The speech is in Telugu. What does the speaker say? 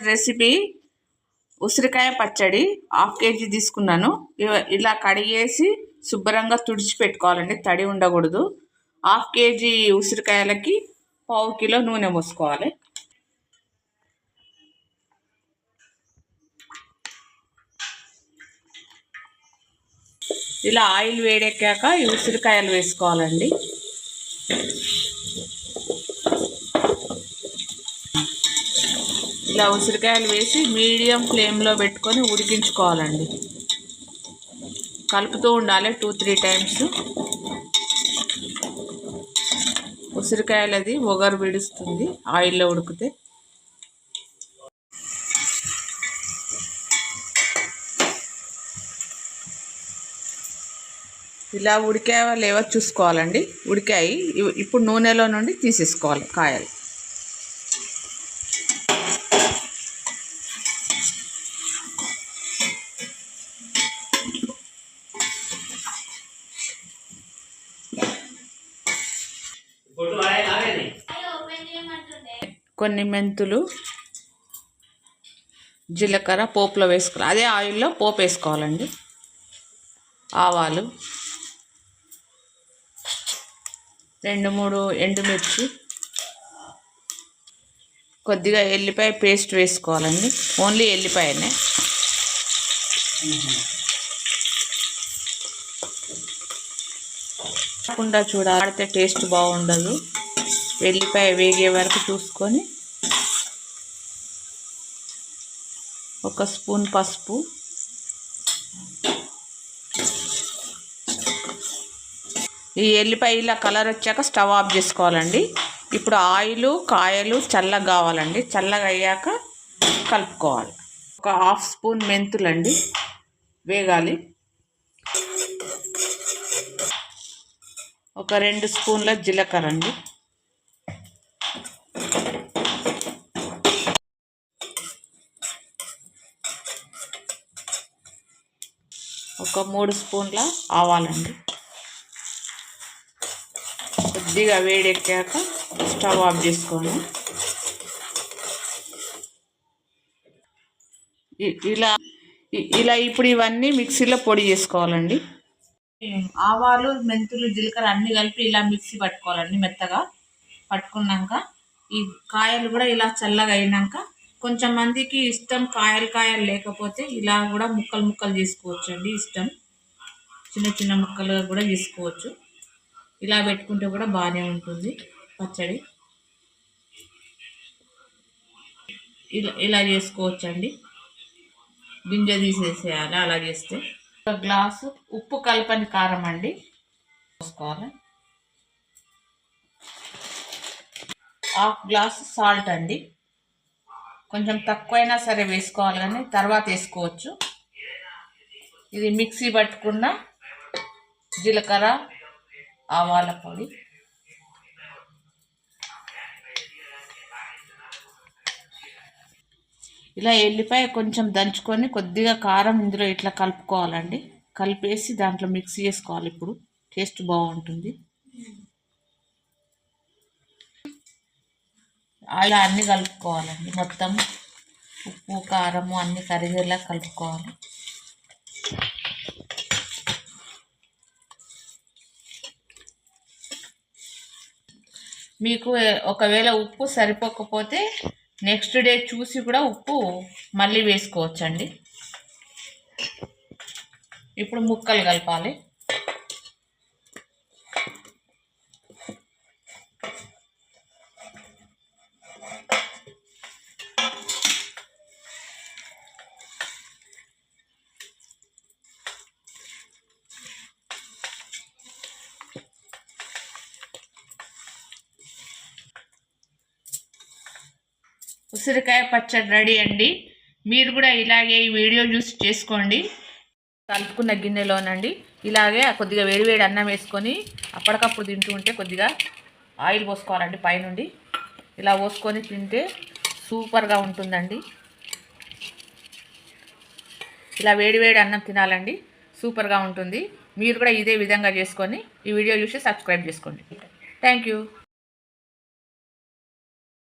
రెసిపీ ఉసిరికాయ పచ్చడి హాఫ్ కేజీ తీసుకున్నాను. ఇలా కడిగేసి శుభ్రంగా తుడిచి పెట్టుకోవాలండి. తడి ఉండకూడదు. హాఫ్ కేజీ ఉసిరికాయలకి పావు కిలో నూనె పోసుకోవాలి ఇలా ఆయిల్ వేడెక్కాక ఈ ఉసిరికాయలు వేసుకోవాలండి. ఇలా ఉసిరికాయలు వేసి మీడియం ఫ్లేమ్లో పెట్టుకొని ఉడికించుకోవాలండి. కలుపుతూ ఉండాలి టూ త్రీ టైమ్స్. ఉసిరికాయలది ఒగరు విడుస్తుంది ఆయిల్లో ఉడికితే. ఇలా ఉడికాయా లేవో చూసుకోవాలండి. ఉడికాయి ఇవి- ఇప్పుడు నూనెలో నుండి తీసేసుకోవాలి కాయలు. కొన్ని మెంతులు జీలకర్ర పోపులో వేసుకోవాలి అదే ఆయిల్లో పోపు వేసుకోవాలండి. ఆవాలు రెండు మూడు ఎండుమిర్చి కొద్దిగా ఎల్లిపాయ పేస్ట్ వేసుకోవాలండి. ఓన్లీ ఎల్లిపాయనే. కాకుండా చూడాడితే టేస్ట్ బాగుండదు. వెల్లిపాయ వేగే వరకు చూసుకొని ఒక స్పూన్ పసుపు ఈ ఎల్లిపాయ ఇలా కలర్ వచ్చాక స్టవ్ ఆఫ్ చేసుకోవాలండి. ఇప్పుడు ఆయిల్ కాయలు చల్లగా కావాలండి. చల్లగా అయ్యాక కలుపుకోవాలి. ఒక హాఫ్ స్పూన్ మెంతులండి వేగాలి. ఒక రెండు స్పూన్ల జీలకర్ర అండి. ఒక మూడు స్పూన్ల ఆవాలండి. కొద్దిగా వేడెక్కాక స్టవ్ ఆఫ్ చేసుకోండి ఇలా ఇ- ఇలా ఇప్పుడు ఇవన్నీ మిక్సీలో పొడి చేసుకోవాలండి. ఆవాలు మెంతులు జీలకర్ర అన్ని కలిపి ఇలా మిక్సీ పట్టుకోవాలండి మెత్తగా. పట్టుకున్నాక ఈ కాయలు కూడా ఇలా చల్లగా అయినాక కొంచెం మందికి ఇష్టం కాయలు కాయలు లేకపోతే ఇలా కూడా ముక్కలు ముక్కలు చేసుకోవచ్చు అండి ఇష్టం చిన్న చిన్న ముక్కలుగా కూడా చేసుకోవచ్చు. ఇలా పెట్టుకుంటే కూడా బాగానే ఉంటుంది పచ్చడి. ఇలా ఇలా చేసుకోవచ్చు అండి గింజ తీసేసేయాలి అలా చేస్తే. ఒక గ్లాసు ఉప్పు కలపని కారం అండి. పోసుకోవాలి. హాఫ్ గ్లాస్ సాల్ట్ అండి. కొంచెం తక్కువైనా సరే వేసుకోవాలి కానీ తర్వాత వేసుకోవచ్చు. ఇది మిక్సీ పట్టుకున్న జీలకర్ర ఆవాల పొడి. ఇలా ఎల్లిపాయ కొంచెం దంచుకొని కొద్దిగా కారం ఇందులో ఇట్లా కలుపుకోవాలండి. కలిపేసి దాంట్లో మిక్స్ చేసుకోవాలి ఇప్పుడు. టేస్ట్ బాగుంటుంది. అలా అన్నీ కలుపుకోవాలండి మొత్తం ఉప్పు కారము అన్నీ కరిగేలా కలుపుకోవాలి. మీకు ఒకవేళ ఉప్పు సరిపోకపోతే నెక్స్ట్ డే చూసి కూడా ఉప్పు మళ్ళీ వేసుకోవచ్చండి. ఇప్పుడు ముక్కలు కలపాలి. ఉసిరికాయ పచ్చడి రెడీ అండి. మీరు కూడా ఇలాగే ఈ వీడియో చూసి చేసుకోండి. కలుపుకున్న గిన్నెలోనండి. ఇలాగే కొద్దిగా వేడివేడి అన్నం వేసుకొని అప్పటికప్పుడు తింటూ ఉంటే కొద్దిగా ఆయిల్ పోసుకోవాలండి పైనుండి. ఇలా పోసుకొని తింటే సూపర్గా ఉంటుందండి. ఇలా వేడివేడి అన్నం తినాలండి. సూపర్గా ఉంటుంది. మీరు కూడా ఇదే విధంగా చేసుకొని ఈ వీడియో చూసి సబ్స్క్రైబ్ చేసుకోండి. Thank you.